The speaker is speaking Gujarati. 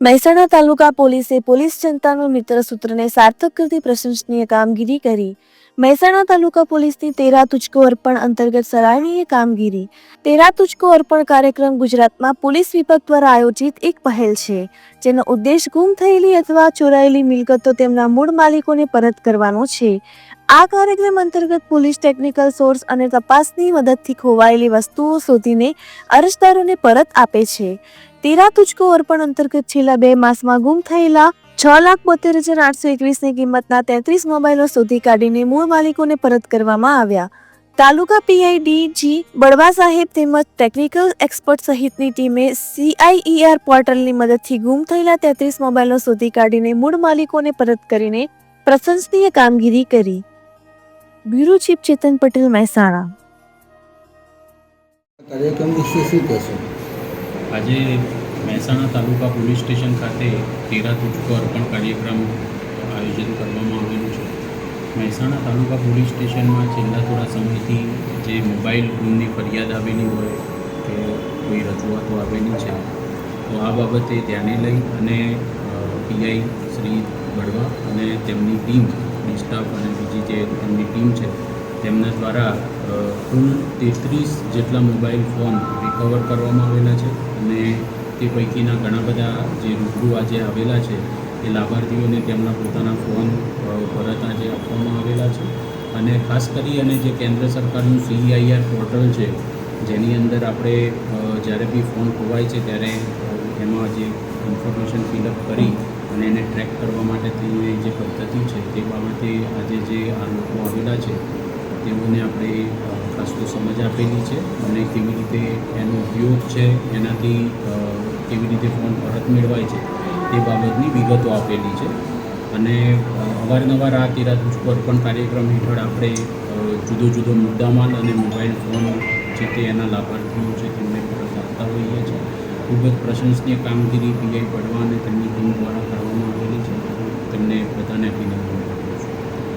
મહેસાણા તાલુકા પોલીસે પોલીસ જનતાનું મિત્ર સૂત્રને સાર્થક કરતી પ્રશંસનીય કામગીરી કરી. મહેસાણા તાલુકા પોલીસની તેરા તુચકો અર્પણ અંતર્ગત સરાહનીય કામગીરી. તેરા તુચકો અર્પણ કાર્યક્રમ ગુજરાતમાં પોલીસ વિભાગ દ્વારા આયોજિત એક પહેલ છે, જેનો ઉદ્દેશ ગુમ થયેલી અથવા ચોરાયેલી મિલકતો તેમના મૂળ માલિકોને પરત કરવાનો છે. આ કાર્યક્રમ અંતર્ગત પોલીસ ટેકનિકલ સોર્સ અને તપાસની મદદથી ખોવાયેલી વસ્તુઓ શોધીને અરજદારોને પરત આપે છે. તેરા તુચકો અર્પણ અંતર્ગત છેલ્લા બે માસમાં ગુમ થયેલા છ લાખ બોતેર હજાર આઠસો એકવીસની કિંમતના તેત્રીસ મોબાઈલો શોધી કાઢીને મૂળ માલિકોને પરત કરવામાં આવ્યા. તાલુકા પીઆઈડીજી બળવા સાહેબ તેમજ ટેકનિકલ એક્સપર્ટ સહિતની ટીમે સીઆઈઈઆર પોર્ટલની મદદથી ગુમ થયેલા તેત્રીસ મોબાઈલો શોધી કાઢીને મૂળ માલિકોને પરત કરીને પ્રશંસનીય કામગીરી કરી. Bureau chief Chetan Patel Mehsana. કાર્યક્રમ વિશે શું કહેશો? આજે મહેસાણા તાલુકા પોલીસ સ્ટેશન ખાતે તેરા તુચકો અર્પણ કાર્યક્રમ આયોજન કરવામાં આવેલું છે. મહેસાણા તાલુકા પોલીસ સ્ટેશનમાં છેલ્લા થોડા સમયથી જે મોબાઈલ ફોનની ફરિયાદ આવેલી હોય કે કોઈ રજૂઆતો આવેલી છે, તો આ બાબતે ધ્યાને લઈ અને પીઆઈ શ્રી બળવા અને તેમની ટીમ સ્ટાફ અને બીજી જે તેમની ટીમ છે, તેમના દ્વારા કુલ તેત્રીસ જેટલા મોબાઈલ ફોન રિકવર કરવામાં આવેલા છે અને તે પૈકીના ઘણા બધા જે રૂબરૂ આજે આવેલા છે એ લાભાર્થીઓને તેમના પોતાના ફોન પરત આજે આપવામાં આવેલા છે. અને ખાસ કરી અને જે કેન્દ્ર સરકારનું સીઆઈઆર પોર્ટલ છે, જેની અંદર આપણે જ્યારે બી ફોન ખોવાય છે ત્યારે એમાં જે ઇન્ફોર્મેશન ફિલઅપ કરી અને એને ટ્રેક કરવા માટેની જે પદ્ધતિ છે તે બાબતે આજે જે આ લોકો આવેલા છે તેઓને આપણે ખાસ તો સમજ આપેલી છે. અને કેવી રીતે એનો ઉપયોગ છે, એનાથી કેવી રીતે ફોન પરત મેળવાય છે, તે બાબતની વિગતો આપેલી છે. અને અવારનવાર આ તેરા પર પણ કાર્યક્રમ હેઠળ આપણે જુદો જુદો મુદ્દામાલ અને મોબાઈલ ફોન જે તે એના લાભાર્થીઓ છે, તેમને પરત આપતા હોઈએ છીએ. ખૂબ જ પ્રશંસનીય કામગીરી પીઆઈ પડવા અને તેમની